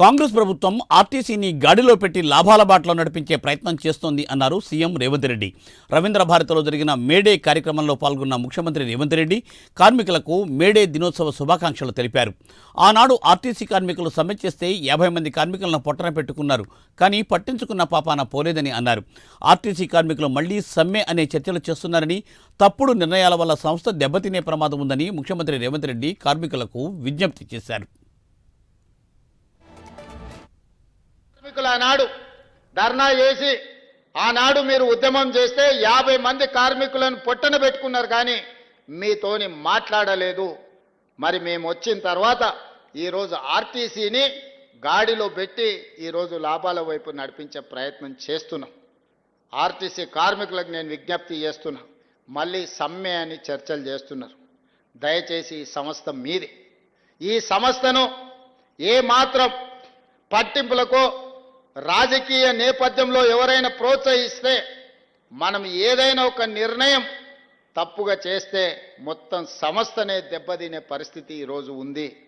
కాంగ్రెస్ ప్రభుత్వం ఆర్టీసీని గాడిలో పెట్టి లాభాల బాటలో నడిపించే ప్రయత్నం చేస్తోంది అన్నారు సీఎం రేవంత్ రెడ్డి. రవీంద్ర భారతిలో జరిగిన మేడే కార్యక్రమంలో పాల్గొన్న ముఖ్యమంత్రి రేవంత్ రెడ్డి కార్మికులకు మేడే దినోత్సవ శుభాకాంక్షలు తెలిపారు. ఆనాడు ఆర్టీసీ కార్మికులు సమ్మె చేస్తే యాభై మంది కార్మికులను పొట్టన పెట్టుకున్నారు. కానీ పట్టించుకున్న పాపాన పోలేదని అన్నారు. ఆర్టీసీ కార్మికులు మళ్ళీ సమ్మె అనే చర్చలు చేస్తున్నారని తప్పుడు నిర్ణయాల వల్ల సంస్థ దెబ్బతినే ప్రమాదం ఉందని ముఖ్యమంత్రి రేవంత్ రెడ్డి కార్మికులకు విజ్ఞప్తి చేశారు. కార్మికులు ఆనాడు ధర్నా చేసి ఆనాడు మీరు ఉద్యమం చేస్తే యాభై మంది కార్మికులను పొట్టన పెట్టుకున్నారు కానీ మీతోని మాట్లాడలేదు. మరి మేము వచ్చిన తర్వాత ఈరోజు ఆర్టీసీని గాడిలో పెట్టి ఈరోజు లాభాల వైపు నడిపించే ప్రయత్నం చేస్తున్నాం. ఆర్టీసీ కార్మికులకు నేను విజ్ఞప్తి చేస్తున్నా. మళ్ళీ సమ్మె అని చర్చలు చేస్తున్నారు. దయచేసి ఈ సంస్థ మీది. ఈ సంస్థను ఏ మాత్రం పట్టింపులకో రాజకీయ నేపథ్యంలో ఎవరైనా ప్రోత్సహిస్తే మనం ఏదైనా ఒక నిర్ణయం తప్పుగా చేస్తే మొత్తం సంస్థనే దెబ్బతినే పరిస్థితి ఈరోజు ఉంది.